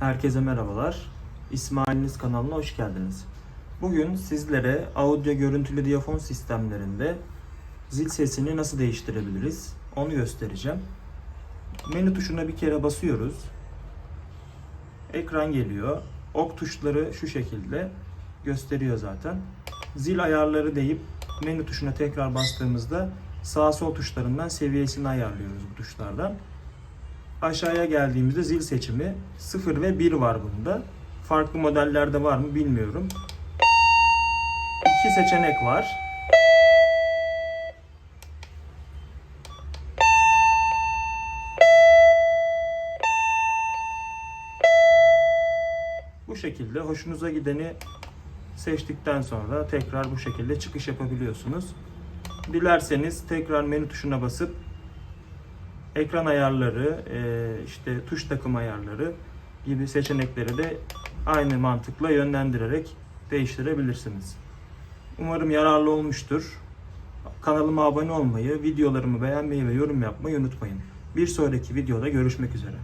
Herkese merhabalar. İsmail'iniz kanalına hoş geldiniz. Bugün sizlere audio görüntülü diyafon sistemlerinde zil sesini nasıl değiştirebiliriz onu göstereceğim. Menü tuşuna bir kere basıyoruz. Ekran geliyor. Ok tuşları şu şekilde gösteriyor zaten. Zil ayarları deyip menü tuşuna tekrar bastığımızda sağ sol tuşlarından seviyesini ayarlıyoruz bu tuşlardan. Aşağıya geldiğimizde zil seçimi 0 ve 1 var bunda. Farklı modellerde var mı bilmiyorum. İki seçenek var. Bu şekilde hoşunuza gideni seçtikten sonra tekrar bu şekilde çıkış yapabiliyorsunuz. Dilerseniz tekrar menü tuşuna basıp ekran ayarları, e, işte tuş takım ayarları gibi seçenekleri de aynı mantıkla yönlendirerek değiştirebilirsiniz. Umarım yararlı olmuştur. Kanalıma abone olmayı, videolarımı beğenmeyi ve yorum yapmayı unutmayın. Bir sonraki videoda görüşmek üzere.